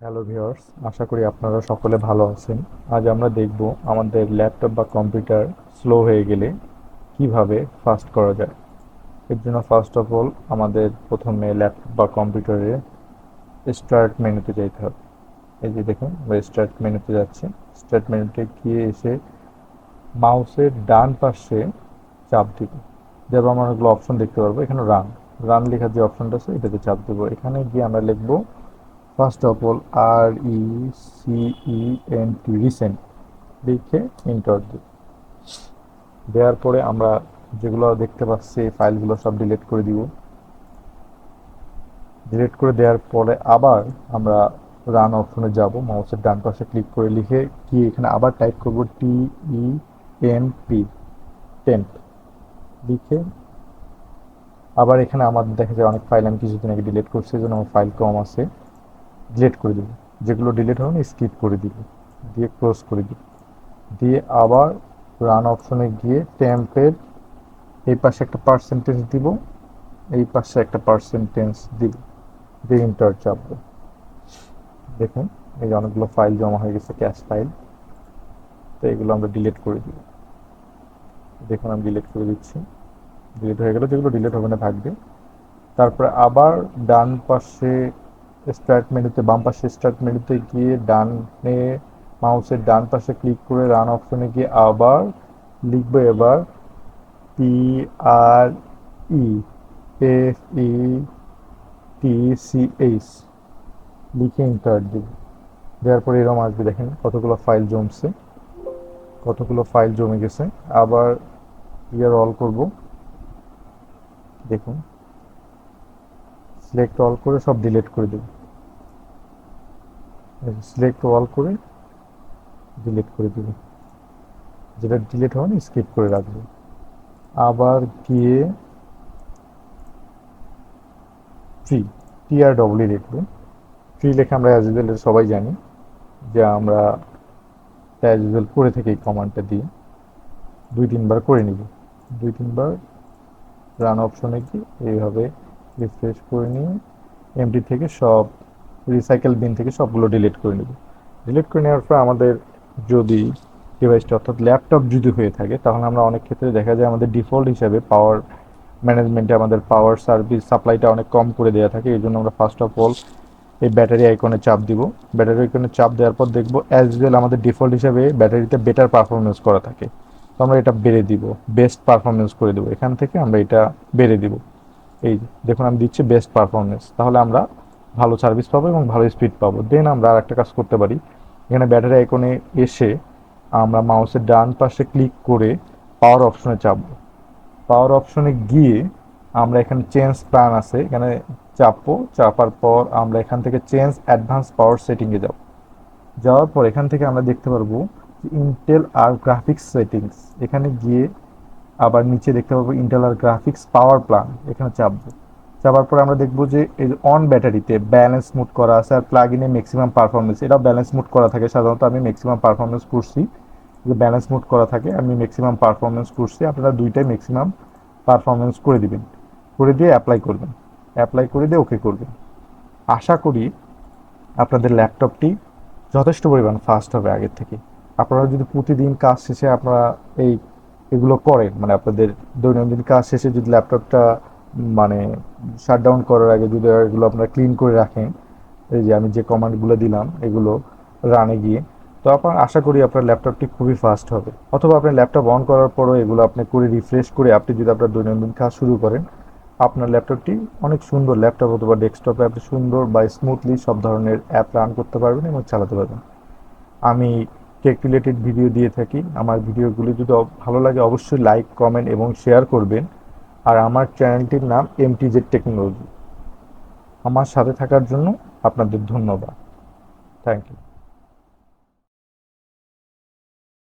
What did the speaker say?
Hello viewers আশা করি আপনারা সকলে ভালো আছেন। আজ আমরা দেখব আমাদের ল্যাপটপ বা কম্পিউটার স্লো হয়ে গেলে কীভাবে ফাস্ট করা যায়। এর জন্য ফার্স্ট অফ অল আমাদের প্রথমে ল্যাপটপ বা কম্পিউটারে স্টার্ট মেনুতে যেতে হবে। এই যে দেখুন, আমরা স্টার্ট মেনুতে যাচ্ছি। স্টার্ট মেনুতে গিয়ে এসে মাউসের ডান পাশে চাপ দিব। যেমন আমরা অনেকগুলো অপশন দেখতে পারব, এখানে রান রান লেখার যে অপশনটা আছে, এটাতে চাপ দেবো। এখানে গিয়ে আমরা লিখব first of all R E C E N T recent লিখে ইন্টার দিই। দেওয়ার পরে আমরা যেগুলো দেখতে পাচ্ছি ফাইলগুলো সব ডিলিট করে দিব। ডিলিট করে দেওয়ার পরে আবার আমরা রান অপশনে যাব মাউসের ডান পাশে ক্লিক করে লিখে কি এখানে আবার টাইপ করব T E M P temp লিখে আবার এখানে আমাদের দেখা যায় অনেক ফাইল আমি কিছুদিন আগে ডিলিট করছি, এই জন্য আমার ফাইল কম আছে। ডিলিট করে দিব। যেগুলো ডিলিট হবে না স্কিপ করে দিব। দিয়ে ক্লোজ করে দিব। দিয়ে আবার রান অপশনে গিয়ে ট্যাম্পের এই পাশে একটা পার্সেন্টেজ দিব, এই পাশে একটা পার্সেন্টেজ দিব। দিয়ে ইন্টার চাপবো। দেখুন, এই যে অনেকগুলো ফাইল জমা হয়ে গেছে ক্যাশ ফাইল তো এগুলো আমরা ডিলিট করে দিব। দেখুন, আমি ডিলিট করে দিচ্ছি। ডিলিট হয়ে গেলে যেগুলো ডিলিট হবে না থাকবে তারপরে আবার ডান পাশে স্টার্ট মেনুতে বাম পাশে স্টার্ট মেনুতে গিয়ে ডানে মাউসের ডান পাশে ক্লিক করে রান অপশনে গিয়ে আবার লিখব এবার P R E F E T C H লিখে ইন্টার দিব। দেওয়ার পরে এরকম আসবে, দেখেন কতগুলো ফাইল জমছে, কতগুলো ফাইল জমে গেছে। আবার ইয়ার অল করব। দেখুন সিলেক্ট অল করে সব ডিলিট করে দেব। সিলেক্ট অল করে ডিলিট করে দেব। যেটা ডিলিট হবে না স্কিপ করে রাখব। আবার গিয়ে ট্রি টি আর ডব্লিউ লিখব। ট্রি লেখা আমরা অ্যাজ ইউজুয়াল সবাই জানি যে আমরা অ্যাজ ইউজুয়াল করে থেকে এই কমান্ডটা দিয়ে। দুই তিনবার করে নিব। দুই তিনবার রান অপশনে গিয়ে এইভাবে রিফ্রেশ করে নিয়ে এমডি থেকে সব রিসাইকেল বিন থেকে সবগুলো ডিলিট করে নেব। ডিলিট করে নেওয়ার পর আমাদের যদি ডিভাইসটা অর্থাৎ ল্যাপটপ যদি হয়ে থাকে, তাহলে আমরা অনেক ক্ষেত্রে দেখা যায় আমাদের ডিফল্ট হিসাবে পাওয়ার ম্যানেজমেন্টে আমাদের পাওয়ার সার্ভিস সাপ্লাইটা অনেক কম করে দেওয়া থাকে। এই জন্য আমরা ফার্স্ট অফ অল এই ব্যাটারি আইকনে চাপ দিব। ব্যাটারি আইকনে চাপ দেওয়ার পর দেখব অ্যাজ ইউজুয়াল আমাদের ডিফল্ট হিসাবে ব্যাটারিতে বেটার পারফরমেন্স করা থাকে। তো আমরা এটা বেড়ে দিব বেস্ট পারফরমেন্স করে দেবো। এখান থেকে আমরা এটা বেড়ে দিব। এই দেখুন, আমি দিচ্ছি বেস্ট পারফরমেন্স তাহলে আমরা ভালো সার্ভিস পাবো এবং ভালো স্পিড পাবো। দেন আমরা আর একটা কাজ করতে পারি। এখানে ব্যাটারি আইকনে এসে আমরা মাউসের ডান পাশে ক্লিক করে পাওয়ার অপশনে চাপবো। পাওয়ার অপশনে গিয়ে আমরা এখানে চেঞ্জ প্ল্যান আছে, এখানে চাপবো। চাপার পর আমরা এখান থেকে চেঞ্জ অ্যাডভান্স পাওয়ার সেটিংয়ে যাব। যাওয়ার পর এখান থেকে আমরা দেখতে পারব ইন্টেল আর গ্রাফিক্স সেটিংস এখানে গিয়ে আবার নিচে দেখতে পাবো ইন্টেল আর গ্রাফিক্স পাওয়ার প্ল্যান এখানে চাপবো চাপার পরে আমরা দেখব যে এই অন ব্যাটারিতে ব্যালেন্স মুড করা আছে আর প্লাগ ইনে ম্যাক্সিমাম পারফরমেন্স এটাও ব্যালেন্স মুড করা থাকে। সাধারণত আমি ম্যাক্সিমাম পারফরমেন্স করছি, যে ব্যালেন্স মুড করা থাকে, আমি ম্যাক্সিমাম পারফরমেন্স করছি, আপনারা দুইটাই ম্যাক্সিমাম পারফরমেন্স করে দিবেন। করে দিয়ে অ্যাপ্লাই করবেন। অ্যাপ্লাই করে দিয়ে ওকে করবেন। আশা করি আপনাদের ল্যাপটপটি যথেষ্ট পরিমাণ ফাস্ট হবে আগের থেকে। আপনারা যদি প্রতিদিন কাজ শেষে আপনারা এই এগুলো করেন মানে আপনাদের দৈনন্দিন কাজ শেষে যদি ল্যাপটপটা মানে শাটডাউন করার আগে যদি এগুলো আপনারা ক্লিন করে রাখেন, এই যে আমি যে কমান্ডগুলো দিলাম, এগুলো রানে গিয়ে, তো আপনার আশা করি আপনার ল্যাপটপটি খুবই ফাস্ট হবে। অথবা আপনার ল্যাপটপ অন করার পরও এগুলো আপনি করে রিফ্রেশ করে আপনি যদি আপনার দৈনন্দিন কাজ শুরু করেন, আপনার ল্যাপটপটি অনেক সুন্দর ল্যাপটপ অথবা ডেস্কটপে আপনি সুন্দর বা স্মুথলি সব ধরনের অ্যাপ রান করতে পারবেন এবং চালাতে পারবেন। আমি টেক রিলেটেড ভিডিও দিয়ে থাকি। আমার ভিডিওগুলি যদি ভালো লাগে, অবশ্যই লাইক কমেন্ট এবং শেয়ার করবেন। আর আমার চ্যানেলটির নাম এম এমটিজেড টেকনোলজি আমার সাথে থাকার জন্য আপনাদের ধন্যবাদ। Thank you